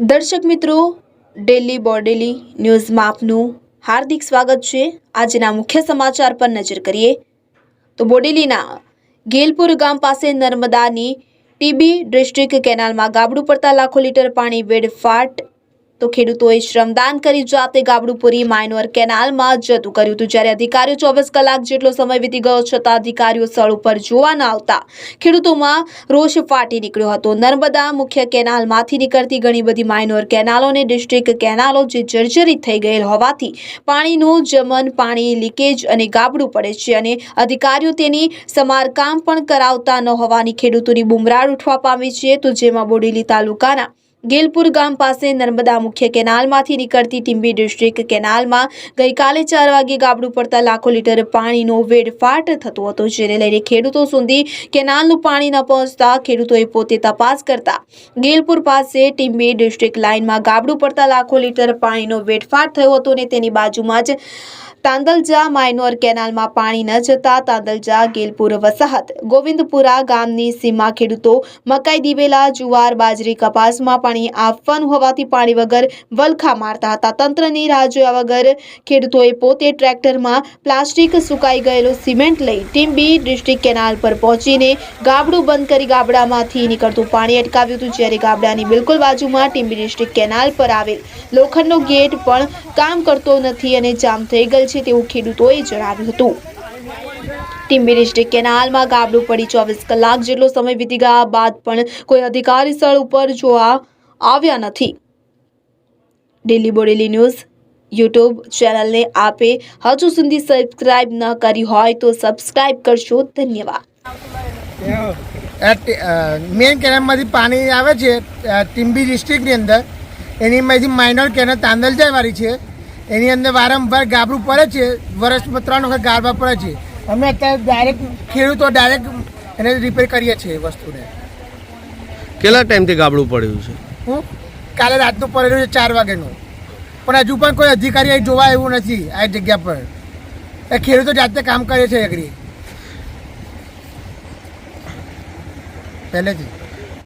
દર્શક મિત્રો ડેલી બોડેલી ન્યૂઝમાં આપનું હાર્દિક સ્વાગત છે. આજના મુખ્ય સમાચાર પર નજર કરીએ તો બોડેલીના ગેલપુર ગામ પાસે નર્મદાની ટીબી ડિસ્ટ્રિક્ટ કેનાલમાં ગાબડું પડતા લાખો લીટર પાણી વેડફાટ તો ખેડૂતોએ શ્રમદાન કરી જાતે ગાબડું પૂરી માઇનોર કેનાલમાં જતું કર્યું હતું, જ્યારે અધિકારીઓ ચોવીસ કલાક જેટલો સમય વીતી ગયો છતાં અધિકારીઓ સ્થળ ઉપર જોવા ન આવતા ખેડૂતોમાં રોષ ફાટી નીકળ્યો હતો. નર્મદા મુખ્ય કેનાલમાંથી નીકળતી ઘણી બધી માઇનોર કેનાલો અને ડિસ્ટ્રિક્ટ કેનાલો જે જર્જરિત થઈ ગયેલ હોવાથી પાણીનું જમન, પાણી લીકેજ અને ગાબડું પડે છે અને અધિકારીઓ તેની સમારકામ પણ કરાવતા ન હોવાની ખેડૂતોની બુમરાળ ઉઠવા પામી છે. તો જેમાં બોડેલી તાલુકાના ગેલપુર ગામ પાસે નર્મદા મુખ્ય કેનાલમાંથી નીકળતી ટીંબી ડિસ્ટ્રિક્ટ કેનાલમાં ગઈકાલે ચાર વાગે ગાબડું પડતા લાખો લીટર પાણીનો વેડફાટ થતો હતો, જેને લઈને ખેડૂતો સુધી કેનાલનું પાણી ન પહોંચતા ખેડૂતોએ પોતે તપાસ કરતા ગેલપુર પાસે ટીંબી ડિસ્ટ્રિક્ટ લાઇનમાં ગાબડું પડતા લાખો લીટર પાણીનો વેડફાટ થયો હતો અને તેની બાજુમાં જ તાંદલજા માઇનોર કેનાલમાં પાણી ન જતા તાંદલજા, ગેલપુર, વસાહત, ગોવિંદપુરા ગામની સીમા ખેડૂતો મકાઈ દિવેલા, જુવાર, બાજરી કપાસમાં પાણી આપવાનું હોવાથી પાણી વગર વલખા મારતા હતા. તંત્રની રાહ જોયા વગર ખેડૂતોએ પોતે ટ્રેક્ટરમાં પ્લાસ્ટિક સુકાઈ ગયેલું સિમેન્ટ લઈ ટીમ્બી ડિસ્ટ્રિક્ટ કેનાલ પર પહોંચીને ગાબડું બંધ કરી ગાબડામાંથી નીકળતું પાણી અટકાવ્યું હતું, જ્યારે ગાબડાની બિલકુલ બાજુમાં ટીમ્બી ડિસ્ટ્રિક્ટ કેનાલ પર આવેલ. લોખંડનો ગેટ પણ કામ કરતો નથી અને જામ થઈ ગયેલ છે તેવું ખેડૂતોએ જણાવ્યું હતું. ટીમ્બી ડિસ્ટ્રિક્ટ કેનાલમાં ગાબડું પડી ચોવીસ કલાક જેટલો સમય વીતી ગયા બાદ પણ કોઈ અધિકારી સ્થળ ઉપર જોવા આવ્યા નથી. ડેલી બોડેલી ન્યૂઝ યુટ્યુબ ચેનલને આપે હજુ સુધી સબસ્ક્રાઇબ ન કરી હોય તો સબસ્ક્રાઇબ કરશો. ધન્યવાદ. મેન કેનાલમાંથી પાણી આવે છે ટીમ્બી ડિસ્ટ્રિક્ટની અંદર. એનીમાંથી માઇનર કેનાલ તાંદલજાવાળી છે. એની અંદર વારંવાર ગાબરું પડે છે વર્ષમાં ત્રણ વખત ગાબા પડે છે. અમે અત્યારે ડાયરેક્ટ ખેડૂતો ડાયરેક્ટ એને રિપેર કરીએ છીએ વસ્તુને. કેટલા ટાઈમથી ગાબડું પડ્યું છે? હું કાલે રાતનું પડેલું છે ચાર વાગ્યાનું. પણ હજુ પણ કોઈ અધિકારી અહીં જોવા એવું નથી આ જગ્યા પર. એ ખેડૂતો જાતે કામ કરે છે અઘરી પહેલેથી.